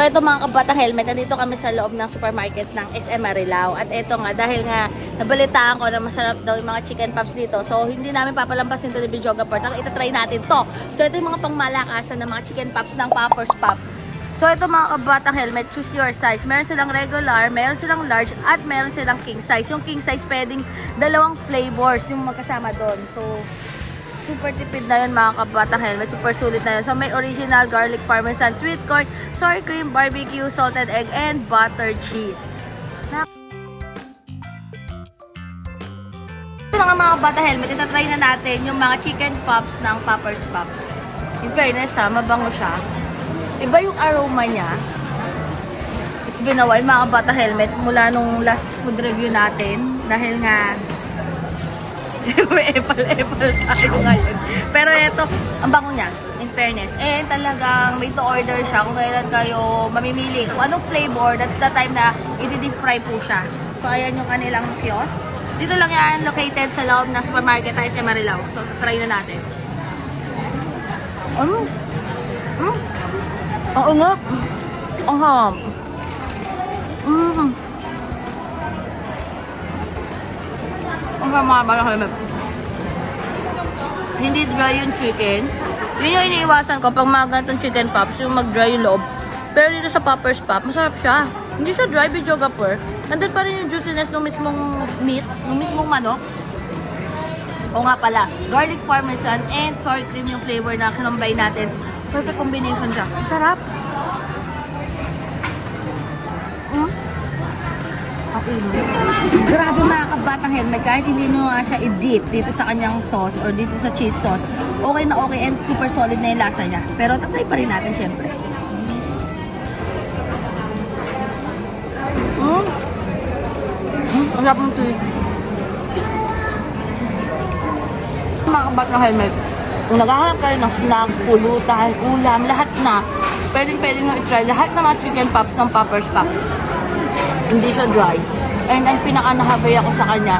So ito mga kabatang helmet, nandito kami sa loob ng supermarket ng SM Marilao. At ito nga, dahil nga nabalitaan ko na masarap daw yung mga chicken pops dito. So hindi namin papalampasin ito ni Bijoga Port. Ang itatry natin to. So ito yung mga pangmalakasan ng mga chicken pops ng Poppers Pop. So ito mga kabatang helmet, choose your size. Meron silang regular, meron silang large, at meron silang king size. Yung king size pwedeng dalawang flavors yung magkasama doon. So super tipid na yun mga kabatang helmet. Super sulit na yun. So may original garlic parmesan sweet corn, sour cream, barbecue, salted egg, and butter cheese. Nga mga bata helmet, itatry na natin yung mga chicken pops ng Poppers Pop. In fairness ha, mabango siya. Iba yung aroma niya. It's been a while mga bata helmet mula nung last food review natin. Dahil nga may epal-epal tayo ngayon. Pero ito, ang bango niya, in fairness. And talagang may to order siya kung kailan kayo mamimili. Kung anong flavor, that's the time na i-deep fry po siya. So, ayan yung kanilang kiosk. Dito lang yan, located sa loob ng supermarket tayo sa Marilao. So, try na natin. Ano? Mm. Ang unap. Ang hap. Ang sama mga helmet. Hindi dry yung chicken. Yun yung iniiwasan ko pag mga ganitong chicken pops, yung mag-dry yung loob. Pero dito sa Poppers Pop, masarap siya. Hindi siya dry yoga pur. Nandun pa rin yung juiciness ng mismong meat, ng mismong manok. O nga pala, garlic parmesan and sour cream yung flavor na kinumbay natin. Perfect combination siya. Ang Sarap. Mm. Okay. Grabe mga kabatang helmet, kahit hindi nyo nga siya i-dip dito sa kanyang sauce or dito sa cheese sauce, okay na okay and super solid na yung lasa niya. Pero tatry pa rin natin syempre. Mm. Mm, ang sarap ng cheese. Mga kabatang helmet, kung naghahanap kayo ng snacks, pulutan, ulam, lahat na, pwedeng pwede nyo i-try lahat ng mga chicken pops ng Poppers Pop hindi siya dry. And ang pinaka nahabay ako sa kanya,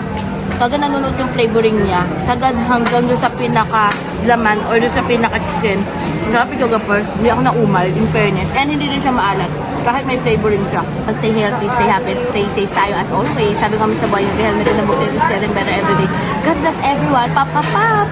kaga nanonood yung flavoring niya, sagad hanggang doon sa pinaka laman or doon sa pinaka chicken. Sarap yung gapper, hindi ako naumal, in fairness. And hindi din siya maalat, kahit may flavoring siya. Stay healthy, stay happy, stay safe tayo as always. Sabi kami sa buhay, yung helmet and the book is getting better every day. God bless everyone. Pop, pop, pop!